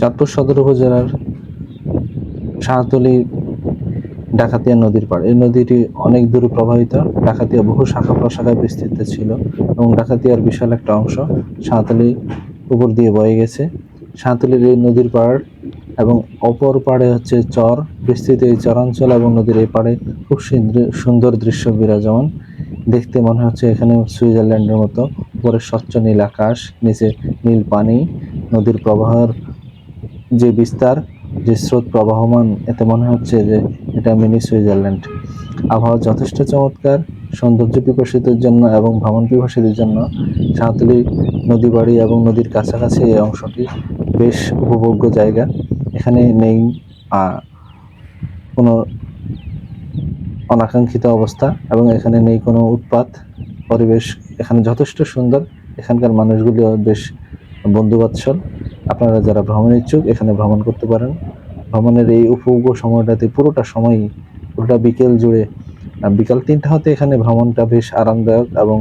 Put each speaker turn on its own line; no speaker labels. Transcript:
চাঁদপুর সদর উপজেলার শাহতলী ডাকাতিয়া নদীর পাড়। এই নদীটি অনেক দূরে প্রবাহিত। ডাকাতিয়া বহু শাখা প্রশাখায় বিস্তৃত ছিল এবং ডাকাতিয়ার বিশাল একটা অংশ শাহতলী উপর দিয়ে বয়ে গেছে। শাহতলীর এই নদীর পাড় এবং অপর পাড়ে হচ্ছে চর। বিস্তৃত এই চরাঞ্চল এবং নদীর এই পাড়ে খুব সুন্দর দৃশ্য বিরাজমান। দেখতে মনে হচ্ছে এখানে সুইজারল্যান্ডের মতো উপরে স্বচ্ছ নীল আকাশ, নিচে নীল পানি, নদীর প্রবাহের যে বিস্তার, যে স্রোত প্রবাহমান, এতে মনে হচ্ছে যে এটা মিনি সুইজারল্যান্ড। আবহাওয়া যথেষ্ট চমৎকার, সৌন্দর্য পিপাসীদের জন্য এবং ভ্রমণ পিপাসীদের জন্য সাঁতলি নদী বাড়ি এবং নদীর কাছাকাছি এই অংশটি বেশ উপভোগ্য জায়গা। এখানে নেই কোনো অনাকাঙ্ক্ষিত অবস্থা এবং এখানে নেই কোনো উৎপাত। পরিবেশ এখানে যথেষ্ট সুন্দর। এখানকার মানুষগুলিও বেশ বন্ধুবাৎসল। আপনারা যারা ভ্রমণ ইচ্ছুক, এখানে ভ্রমণ করতে পারেন। ভ্রমণের এই উপভোগ্য সময়টাতে পুরোটা সময়ই, পুরোটা বিকেল জুড়ে বিকাল তিনটা হতে এখানে ভ্রমণটা বেশ আরামদায়ক এবং